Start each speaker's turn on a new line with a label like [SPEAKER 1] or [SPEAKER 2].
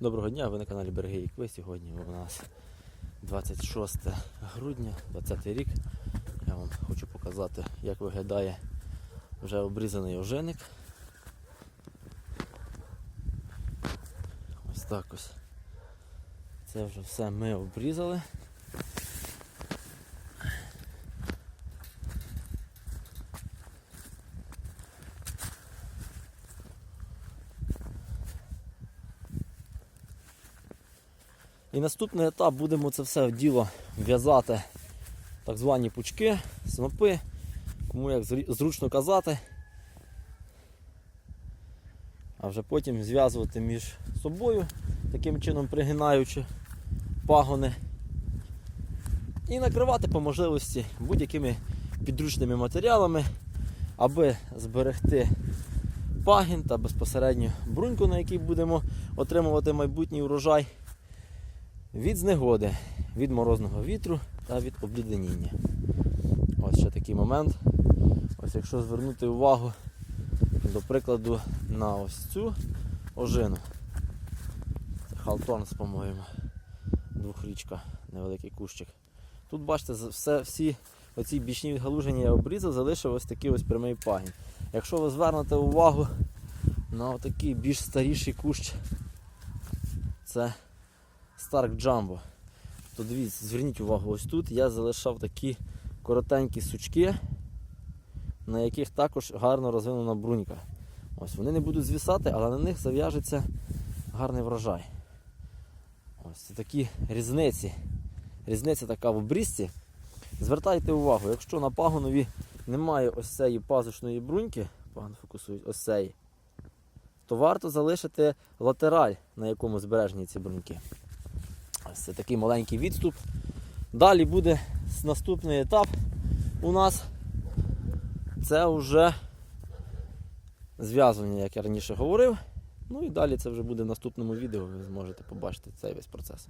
[SPEAKER 1] Доброго дня, ви на каналі Береги Ікви. Сьогодні у нас 26 грудня, 20 рік. Я вам хочу показати, як виглядає вже обрізаний оженик. Ось так ось. Це вже все ми обрізали. І наступний етап будемо це все діло в'язати так звані пучки, снопи, кому як зручно казати. А вже потім зв'язувати між собою, таким чином пригинаючи пагони. І накривати по можливості будь-якими підручними матеріалами, аби зберегти пагін та безпосередньо бруньку, на якій будемо отримувати майбутній урожай від знегоди, від морозного вітру та від обліденіння. Ось ще такий момент. Ось якщо звернути увагу, до прикладу, на ось цю ожину. Це Халтонс, по-моєму. Двохрічка, невеликий кущик. Тут бачите, все, всі оці бічні відгалуження я обрізав, залишив ось такий ось прямий пагін. Якщо ви звернете увагу на отакий більш старіший кущ, це Stark Jumbo. То дивіться, зверніть увагу, ось тут я залишав такі коротенькі сучки, на яких також гарно розвинена брунька. Ось вони не будуть звісати, але на них зав'яжеться гарний врожай. Ось це такі різниці. Різниця така в обрізці. Звертайте увагу, якщо на пагонові немає ось цієї пазушної бруньки, пагон фокусують, ось цієї, то варто залишити латераль, на якому збережені ці бруньки. Це такий маленький відступ. Далі буде наступний етап у нас. Це вже зв'язування, як я раніше говорив. Ну і далі це вже буде в наступному відео, ви зможете побачити цей весь процес.